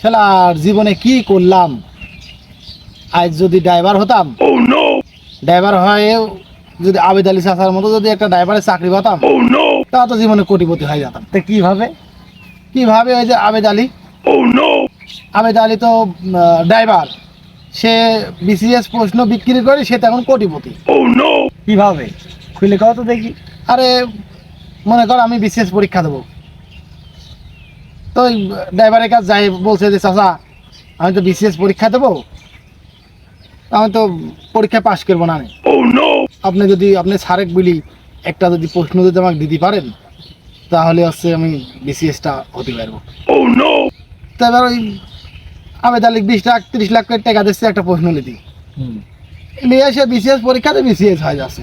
শালার জীবনে কি করলাম? আজ যদি ড্রাইভার হতাম ড্রাইভার হয়ে যদি আবেদ আলী চাচার মতো যদি একটা ড্রাইভারের চাকরি পাতাম তা তো জীবনে কোটিপতি হয়ে যেতাম। তো কীভাবে? কীভাবে ওই যে আবেদ আলী? আবেদ আলী তো ড্রাইভার সে বিসিএস প্রশ্ন বিক্রি করে সে তো এখন কোটিপতি। কীভাবে? খুলে কত দেখি। আরে মনে কর আমি বিসিএস পরীক্ষা দেবো। তো ড্রাইভারের কাছে যাই বলছে যে চাচা আমি তো বিসিএস পরীক্ষা দেবো। আমি তো পরীক্ষা পাশ করব না আমি। আপনি যদি আপনি সারেক বলি একটা যদি প্রশ্ন যদি আমাকে দিতে পারেন তাহলে হচ্ছে আমি বিসিএসটা হতে পারব। তো এবার ওই আবেদ আলী বিশ লাখ তিরিশ লাখ করে টাকা দিচ্ছে একটা প্রশ্ন লিখি। নিয়ে এসে বিসিএস পরীক্ষাতে বিসিএস হয়ে যাচ্ছে।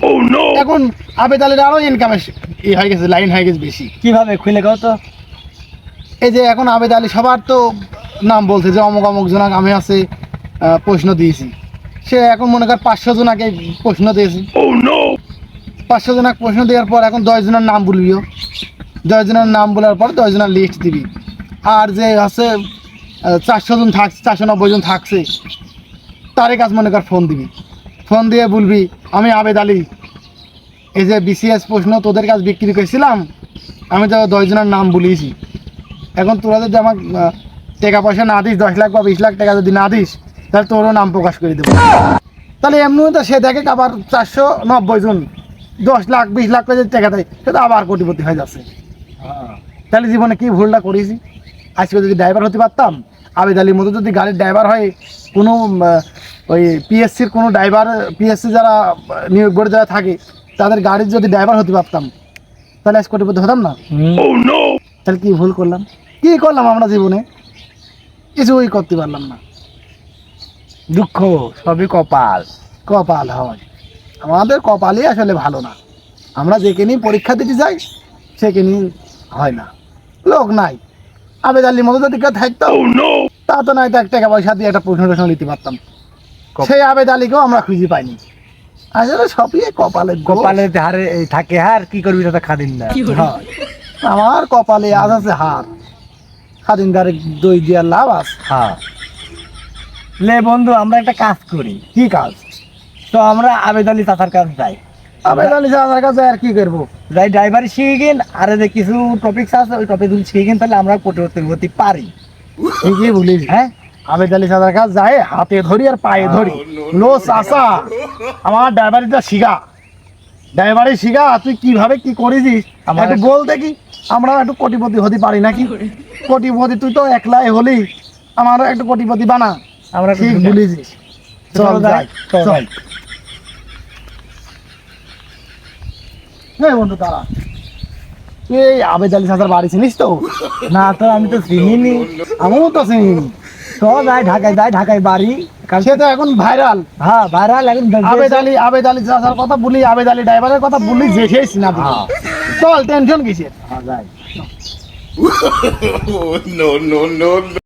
এখন আবেদ আলীর আরও ইনকামের ই হয়ে গেছে লাইন হয়ে গেছে বেশি। কীভাবে? খুলে কত এই যে এখন আবেদ আলী সবার তো নাম বলছে যে অমুক অমুক জনাক আমি আছে প্রশ্ন দিয়েছি। সে এখন মনে কর পাঁচশো জনাকে প্রশ্ন দিয়েছি। পাঁচশো জনাকে প্রশ্ন দেওয়ার পর এখন দশ জনের নাম বলবিও দশ জনের নাম বলার পর দশ জনের লিস্ট দিবি। আর যে আছে চারশো জন থাকছে চারশো নব্বই জন থাকছে তারই কাছে মনে কর ফোন দিবি। ফোন দিয়ে বলবি আমি আবেদ আলী এই যে বিসিএস প্রশ্ন তোদের কাছে বিক্রি করেছিলাম আমি তো দশ জনের নাম বলিয়েছি। এখন তোরা যদি আমার টাকা পয়সা না দিস দশ লাখ বা বিশ লাখ টাকা যদি না দিস তাহলে তোরও নাম প্রকাশ করে দেবো। তাহলে এমনি তো সে দেখে আবার চারশো নব্বই জন দশ লাখ বিশ লাখ করে যদি টাকা দেয় সে তো আবার কোটিপতি হয়ে যাচ্ছে। তাহলে জীবনে কি ভুলটা করেছি? আজকে যদি ড্রাইভার হতে পারতাম আবেদ আলীর মতো যদি গাড়ির ড্রাইভার হয় কোনো ওই পিএসসির কোনো ড্রাইভার পিএসসি যারা নিয়োগ বোর্ডে যারা থাকে তাদের গাড়ির যদি ড্রাইভার হতে পারতাম তাহলে আজ কোটিপতি হতাম না? তাহলে কি ভুল করলাম? কি করলাম আমরা জীবনে? কিছুই করতে পারলাম না। দুঃখ সবই কপাল। কপাল হয়। আমাদের কপালই আসলে ভালো না। আমরা যেকে নিয়ে পরীক্ষা দিতে যাই সেকে নিয়ে হয় না। লোক নাই। আবেদ আলীর মতো যদি কেউ থাকতো তা তো নয় তো এক টাকা পয়সা দিয়ে একটা প্রশ্ন টশ্ন নিতে পারতাম। সেই আবেদ আলীকেও আমরা খুঁজে পাইনি। আসলে সবই কপালে কপালে হারে থাকে হার কি করবি দাদা খাদিন না। হয়। আমার কপালে আজ আছে হার স্বাধীনদারে দই দেওয়ার লাভ আছে হ্যাঁ লে বন্ধু আমরা একটা কাজ করি। কি কাজ? তো আমরা আবেদ আলী চাচার কাছে যাই। আবেদ আলী সাহার কাছে আর কি করব? যাই ড্রাইভার শিখে গেন আর যে কিছু টপিক আছে ওই টপিকগুলো শিখে গেন তাহলে আমরা হতে পারি। ঠিকই বলিস। হ্যাঁ? আবেদ আলী সাদার কাছে যায় হাতে ধরি আর পায়ে ধরি। লো চাষা আমার ড্রাইভারিটা শিখা। ড্রাইভারি শিখা তুই কীভাবে কি করেছিস? একটু বল দেখি আমরা একটু কোটিপতি হতে পারি নাকি? কোটিপতি তুই তো একলাই হলি আমারও একটু কোটিপতি বানা। আমরা ঠিক বলেছিস চল যাই চল। এই বন্ধু তারা এই আবেদ আলী সাদার বাড়ি চিনিস তো? না তো আমি তো চিনিনি। আমিও তো চিনি তো যাই ঢাকায় যাই ঢাকায় বাড়ি। সে তো এখন ভাইরাল হ্যাঁ ভাইরাল এখন আবেদ আলী আবেদ আলী চাচার কথা বলি আবেদ আলী ড্রাইভারের কথা বলি যে না হ্যাঁ। চল টেনশন কিসের? হ্যাঁ, যাই.